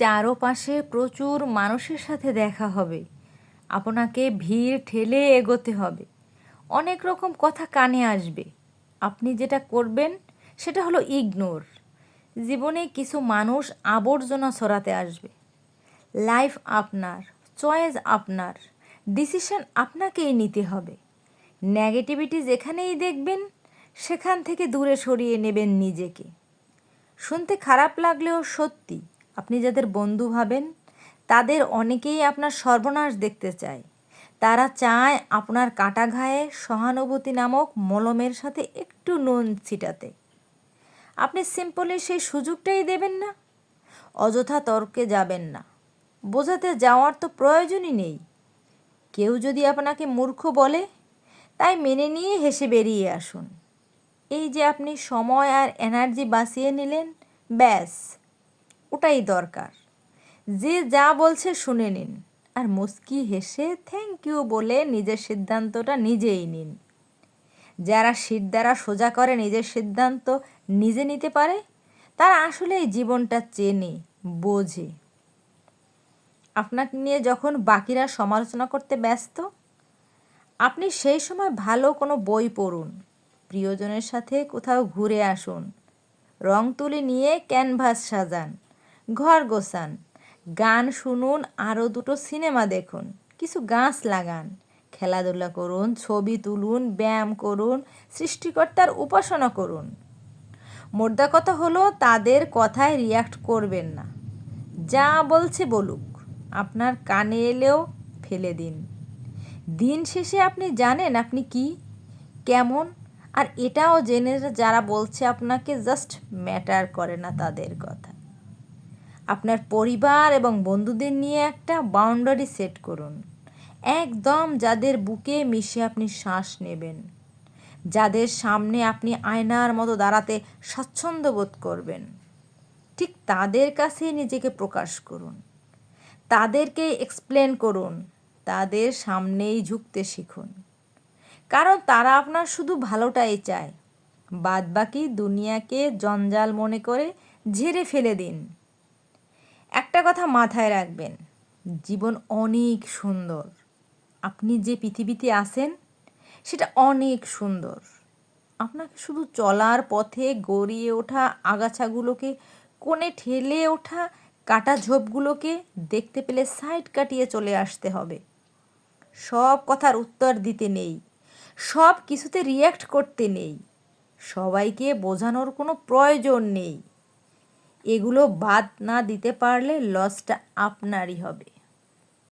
চারপাশে প্রচুর মানুষের সাথে দেখা হবে। আপনাকে ভিড় ঠেলে এগোতে হবে। অনেক রকম কথা কানে আসবে। আপনি যেটা করবেন, সেটা হলো ইগনোর। জীবনে কিছু মানুষ আবর্জনা ছড়াতে আসবে। লাইফ আপনার, চয়েস আপনার, ডিসিশন আপনাকেই নিতে হবে। নেগেটিভিটি যেখানেই দেখবেন, সেখান থেকে দূরে সরিয়ে নেবেন নিজেকে। শুনতে খারাপ লাগলেও সত্যি। আপনি যাদের বন্ধু ভাবেন, তাদের অনেকেই আপনার সর্বনাশ দেখতে চায়। তারা চায় আপনার কাটা ঘায়ে সহানুভূতি নামক মলমের সাথে একটু নুন ছিটাতে। আপনি সিম্পলি সেই সুযোগটাই দেবেন না। অযথা তর্কে যাবেন না। বোঝাতে যাওয়ার তো প্রয়োজনই নেই। কেউ যদি আপনাকে মূর্খ বলে, তাই মেনে নিয়ে হেসে বেরিয়ে আসুন। এই যে আপনি সময় আর এনার্জি বাঁচিয়ে নিলেন, ব্যাস। ওটাই দরকার। যে যা বলছে শুনে নিন। আর মুস্কি হেসে থ্যাংক ইউ বলে নিজের সিদ্ধান্তটা নিজেই নিন। যারা শীত দ্বারা সোজা করে নিজের সিদ্ধান্ত নিজে নিতে পারে, তারা আসলে এই জীবনটা চেনে, বোঝে। আপনাকে নিয়ে যখন বাকিরা সমালোচনা করতে ব্যস্ত, আপনি সেই সময় ভালো কোনো বই পড়ুন, প্রিয়জনের সাথে কোথাও ঘুরে আসুন, রং তুলি নিয়ে ক্যানভাস সাজান। ঘর গোছান। গান শুনুন আরও দুটো সিনেমা দেখুন। কিছু গাছ লাগান। খেলাধুলা করুন, ছবি তুলুন, ব্যায়াম করুন, সৃষ্টিকর্তার উপাসনা করুন। মোদ্দা কথা হলো, তাদের কথায় রিয়াক্ট করবেন না। যা বলছে বলুক, আপনার কানে এলেও ফেলে দিন। দিন শেষে আপনি জানেন আপনি কি, কেমন, আর এটাও জেনে যারা বলছে আপনাকে জাস্ট ম্যাটার করে না তাদের কথা। আপনার পরিবার এবং বন্ধুদের নিয়ে একটা বাউন্ডারি সেট করুন। একদম যাদের বুকে মিশে আপনি শ্বাস নেবেন। যাদের সামনে আপনি আয়নার মতো দাঁড়াতে স্বাচ্ছন্দ্য বোধ করবেন। ঠিক তাদের কাছেই নিজেকে প্রকাশ করুন। তাদেরকে এক্সপ্লেন করুন। তাদের সামনেই ঝুঁকতে শিখুন। কারণ তারা আপনার শুধু ভালোটাই চায়। বাদবাকি দুনিয়াকে জঞ্জাল মনে করে ঝেড়ে ফেলে দিন। একটা কথা মাথায় রাখবেন, জীবন অনেক সুন্দর। আপনি যে পৃথিবীতে আসেন সেটা অনেক সুন্দর। আপনাকে শুধু চলার পথে গড়িয়ে ওঠা আগাছাগুলোকে, কোণে ঠেলে ওঠা কাটা ঝোপগুলোকে দেখতে পেলে সাইড কাটিয়ে চলে আসতে হবে। সব কথার উত্তর দিতে নেই, সব কিছুতে রিয়্যাক্ট করতে নেই। সবাইকে বোঝানোর কোনো প্রয়োজন নেই। এগুলো বাদ না দিতে পারলে লসটা আপনারই হবে।